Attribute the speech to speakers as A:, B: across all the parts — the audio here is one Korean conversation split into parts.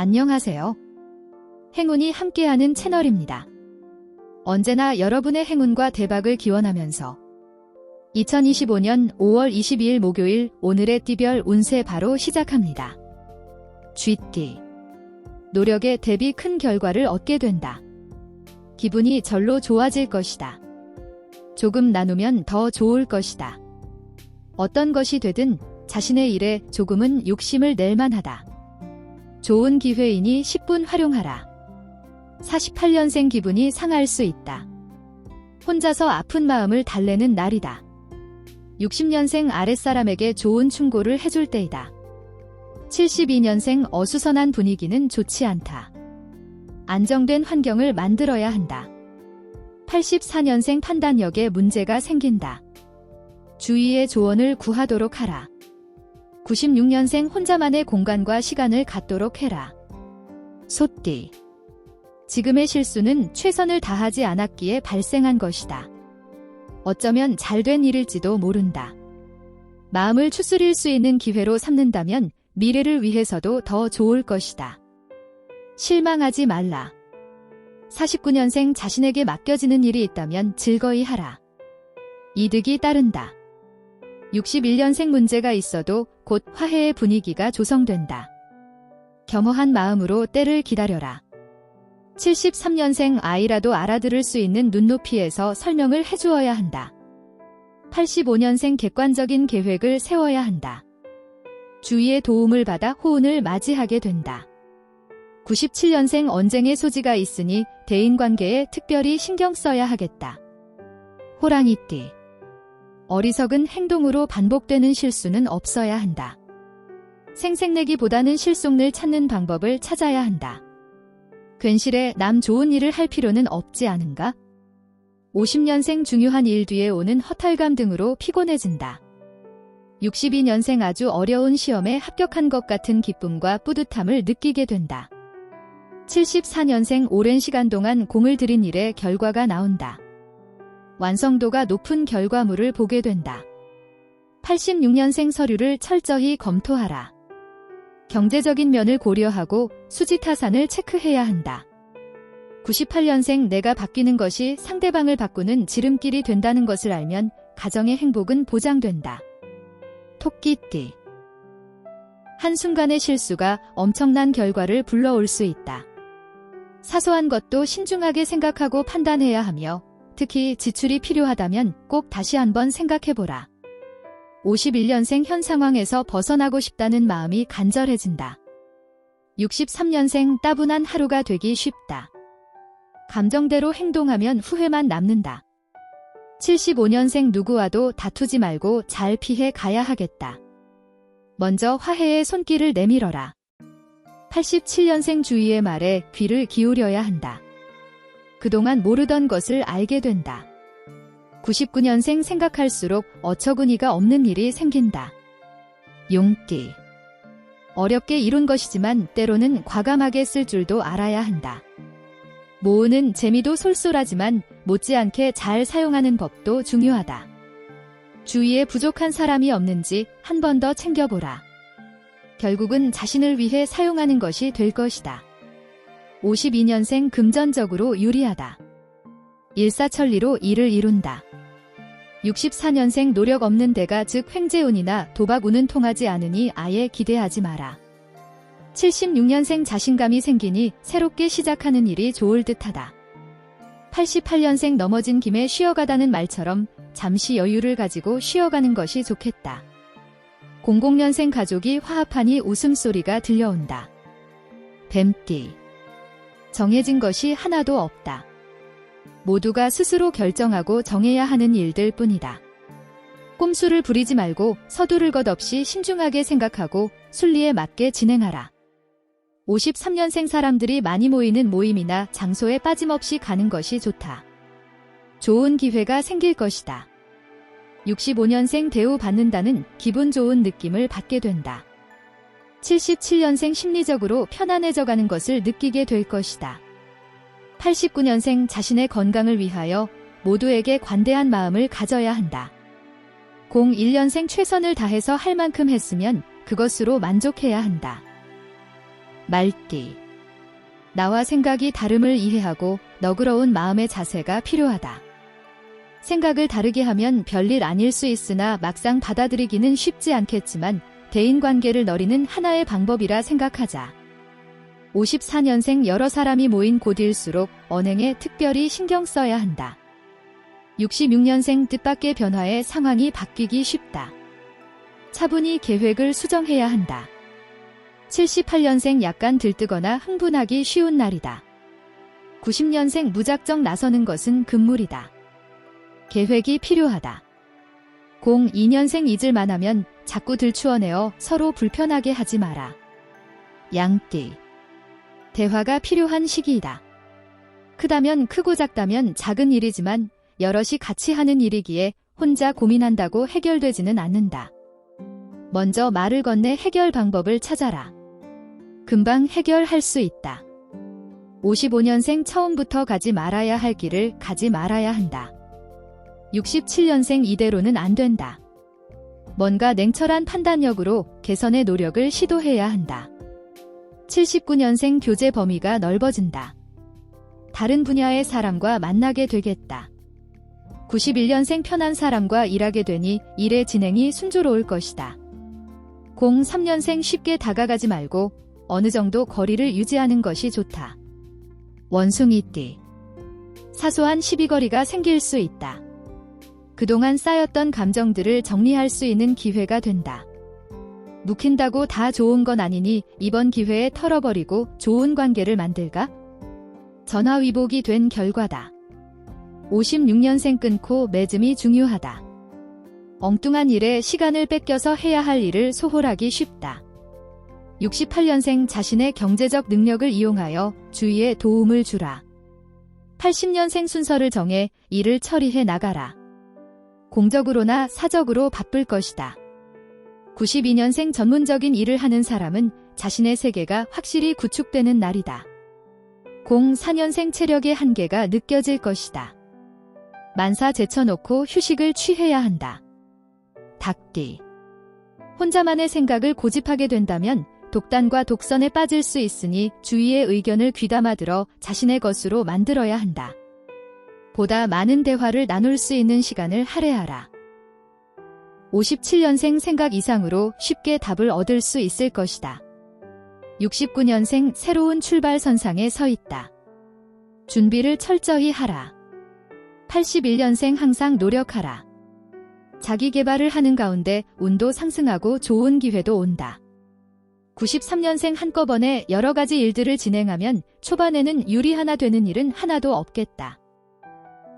A: 안녕하세요. 행운이 함께하는 채널입니다. 언제나 여러분의 행운과 대박을 기원하면서 2025년 5월 22일 목요일 오늘의 띠별 운세 바로 시작합니다. 쥐띠. 노력에 대비 큰 결과를 얻게 된다. 기분이 절로 좋아질 것이다. 조금 나누면 더 좋을 것이다. 어떤 것이 되든 자신의 일에 조금은 욕심을 낼 만하다. 좋은 기회이니 10분 활용하라. 48년생 기분이 상할 수 있다. 혼자서 아픈 마음을 달래는 날이다. 60년생 아랫사람에게 좋은 충고를 해줄 때이다. 72년생 어수선한 분위기는 좋지 않다. 안정된 환경을 만들어야 한다. 84년생 판단력에 문제가 생긴다. 주위의 조언을 구하도록 하라. 96년생 혼자만의 공간과 시간을 갖도록 해라. 소띠. 지금의 실수는 최선을 다하지 않았기에 발생한 것이다. 어쩌면 잘 된 일일지도 모른다. 마음을 추스릴 수 있는 기회로 삼는다면 미래를 위해서도 더 좋을 것이다. 실망하지 말라. 49년생 자신에게 맡겨지는 일이 있다면 즐거이 하라. 이득이 따른다. 61년생 문제가 있어도 곧 화해의 분위기가 조성된다. 겸허한 마음으로 때를 기다려라. 73년생 아이라도 알아들을 수 있는 눈높이에서 설명을 해주어야 한다. 85년생 객관적인 계획을 세워야 한다. 주위의 도움을 받아 호운을 맞이하게 된다. 97년생 언쟁의 소지가 있으니 대인관계에 특별히 신경 써야 하겠다. 호랑이띠. 어리석은 행동으로 반복되는 실수는 없어야 한다. 생색내기보다는 실속을 찾는 방법을 찾아야 한다. 괜시레 남 좋은 일을 할 필요는 없지 않은가? 50년생 중요한 일 뒤에 오는 허탈감 등으로 피곤해진다. 62년생 아주 어려운 시험에 합격한 것 같은 기쁨과 뿌듯함을 느끼게 된다. 74년생 오랜 시간 동안 공을 들인 일에 결과가 나온다. 완성도가 높은 결과물을 보게 된다. 86년생 서류를 철저히 검토하라. 경제적인 면을 고려하고 수지타산을 체크해야 한다. 98년생 내가 바뀌는 것이 상대방을 바꾸는 지름길이 된다는 것을 알면 가정의 행복은 보장된다. 토끼띠. 한순간의 실수가 엄청난 결과를 불러올 수 있다. 사소한 것도 신중하게 생각하고 판단해야 하며 특히 지출이 필요하다면 꼭 다시 한번 생각해보라. 51년생 현 상황에서 벗어나고 싶다는 마음이 간절해진다. 63년생 따분한 하루가 되기 쉽다. 감정대로 행동하면 후회만 남는다. 75년생 누구와도 다투지 말고 잘 피해 가야 하겠다. 먼저 화해의 손길을 내밀어라. 87년생 주위의 말에 귀를 기울여야 한다. 그동안 모르던 것을 알게 된다. 99년생 생각할수록 어처구니가 없는 일이 생긴다. 용띠. 어렵게 이룬 것이지만 때로는 과감하게 쓸 줄도 알아야 한다. 모으는 재미도 솔솔하지만 못지않게 잘 사용하는 법도 중요하다. 주위에 부족한 사람이 없는지 한 번 더 챙겨보라. 결국은 자신을 위해 사용하는 것이 될 것이다. 52년생 금전적으로 유리하다. 일사천리로 일을 이룬다. 64년생 노력 없는 데가 즉 횡재운이나 도박운은 통하지 않으니 아예 기대하지 마라. 76년생 자신감이 생기니 새롭게 시작하는 일이 좋을 듯하다. 88년생 넘어진 김에 쉬어가다는 말처럼 잠시 여유를 가지고 쉬어가는 것이 좋겠다. 00년생 가족이 화합하니 웃음소리가 들려온다. 뱀띠. 정해진 것이 하나도 없다. 모두가 스스로 결정하고 정해야 하는 일들 뿐이다. 꼼수를 부리지 말고 서두를 것 없이 신중하게 생각하고 순리에 맞게 진행하라. 53년생 사람들이 많이 모이는 모임이나 장소에 빠짐없이 가는 것이 좋다. 좋은 기회가 생길 것이다. 65년생 대우 받는다는 기분 좋은 느낌을 받게 된다. 77년생 심리적으로 편안해져 가는 것을 느끼게 될 것이다. 89년생 자신의 건강을 위하여 모두에게 관대한 마음을 가져야 한다. 01년생 최선을 다해서 할 만큼 했으면 그것으로 만족해야 한다. 말띠. 나와 생각이 다름을 이해하고 너그러운 마음의 자세가 필요하다. 생각을 다르게 하면 별일 아닐 수 있으나 막상 받아들이기는 쉽지 않겠지만 대인 관계를 너리는 하나의 방법이라 생각하자. 54년생 여러 사람이 모인 곳일수록 언행에 특별히 신경 써야 한다. 66년생 뜻밖의 변화에 상황이 바뀌기 쉽다. 차분히 계획을 수정해야 한다. 78년생 약간 들뜨거나 흥분하기 쉬운 날이다. 90년생 무작정 나서는 것은 금물이다. 계획이 필요하다. 02년생 잊을만 하면 자꾸 들추어내어 서로 불편하게 하지 마라. 양띠. 대화가 필요한 시기이다. 크다면 크고 작다면 작은 일이지만 여럿이 같이 하는 일이기에 혼자 고민한다고 해결되지는 않는다. 먼저 말을 건네 해결 방법을 찾아라. 금방 해결할 수 있다. 55년생 처음부터 가지 말아야 할 길을 가지 말아야 한다. 67년생 이대로는 안 된다. 뭔가 냉철한 판단력으로 개선의 노력을 시도해야 한다. 79년생 교제 범위가 넓어진다. 다른 분야의 사람과 만나게 되겠다. 91년생 편한 사람과 일하게 되니 일의 진행이 순조로울 것이다. 03년생 쉽게 다가가지 말고 어느 정도 거리를 유지하는 것이 좋다. 원숭이띠. 사소한 시비거리가 생길 수 있다. 그동안 쌓였던 감정들을 정리할 수 있는 기회가 된다. 묵힌다고 다 좋은 건 아니니 이번 기회에 털어버리고 좋은 관계를 만들까? 전화위복이 된 결과다. 56년생 끊고 매짐이 중요하다. 엉뚱한 일에 시간을 뺏겨서 해야 할 일을 소홀하기 쉽다. 68년생 자신의 경제적 능력을 이용하여 주위에 도움을 주라. 80년생 순서를 정해 일을 처리해 나가라. 공적으로나 사적으로 바쁠 것이다. 92년생 전문적인 일을 하는 사람은 자신의 세계가 확실히 구축되는 날이다. 04년생 체력의 한계가 느껴질 것이다. 만사 제쳐놓고 휴식을 취해야 한다. 닭띠. 혼자만의 생각을 고집하게 된다면 독단과 독선에 빠질 수 있으니 주위의 의견을 귀담아 들어 자신의 것으로 만들어야 한다. 보다 많은 대화를 나눌 수 있는 시간을 할애하라. 57년생 생각 이상으로 쉽게 답을 얻을 수 있을 것이다. 69년생 새로운 출발 선상에 서 있다. 준비를 철저히 하라. 81년생 항상 노력하라. 자기 개발을 하는 가운데 운도 상승하고 좋은 기회도 온다. 93년생 한꺼번에 여러 가지 일들을 진행하면 초반에는 유리 하나 되는 일은 하나도 없겠다.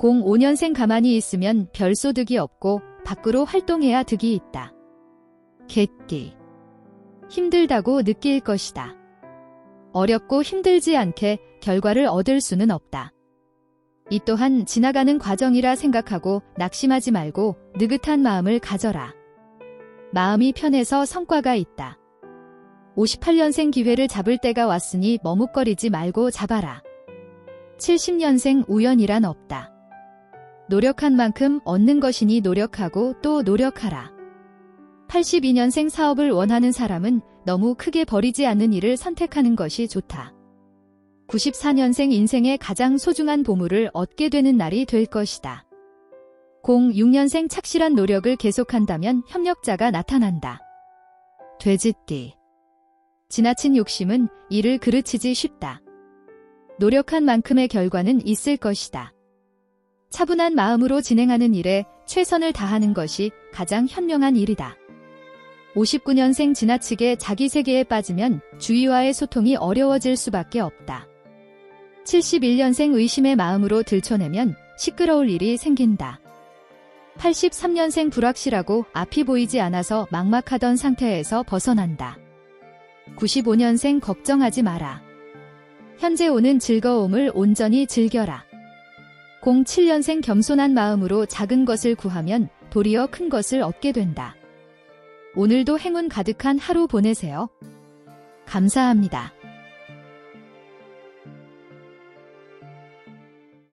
A: 05년생 가만히 있으면 별 소득이 없고 밖으로 활동해야 득이 있다. 개띠. 힘들다고 느낄 것이다. 어렵고 힘들지 않게 결과를 얻을 수는 없다. 이 또한 지나가는 과정이라 생각하고 낙심하지 말고 느긋한 마음을 가져라. 마음이 편해서 성과가 있다. 58년생 기회를 잡을 때가 왔으니 머뭇거리지 말고 잡아라. 70년생 우연이란 없다. 노력한 만큼 얻는 것이니 노력하고 또 노력하라. 82년생 사업을 원하는 사람은 너무 크게 버리지 않는 일을 선택하는 것이 좋다. 94년생 인생의 가장 소중한 보물을 얻게 되는 날이 될 것이다. 06년생 착실한 노력을 계속한다면 협력자가 나타난다. 돼지띠. 지나친 욕심은 이를 그르치지 쉽다. 노력한 만큼의 결과는 있을 것이다. 차분한 마음으로 진행하는 일에 최선을 다하는 것이 가장 현명한 일이다. 59년생 지나치게 자기 세계에 빠지면 주위와의 소통이 어려워질 수밖에 없다. 71년생 의심의 마음으로 들춰내면 시끄러울 일이 생긴다. 83년생 불확실하고 앞이 보이지 않아서 막막하던 상태에서 벗어난다. 95년생 걱정하지 마라. 현재 오는 즐거움을 온전히 즐겨라. 07년생 겸손한 마음으로 작은 것을 구하면 도리어 큰 것을 얻게 된다. 오늘도 행운 가득한 하루 보내세요. 감사합니다.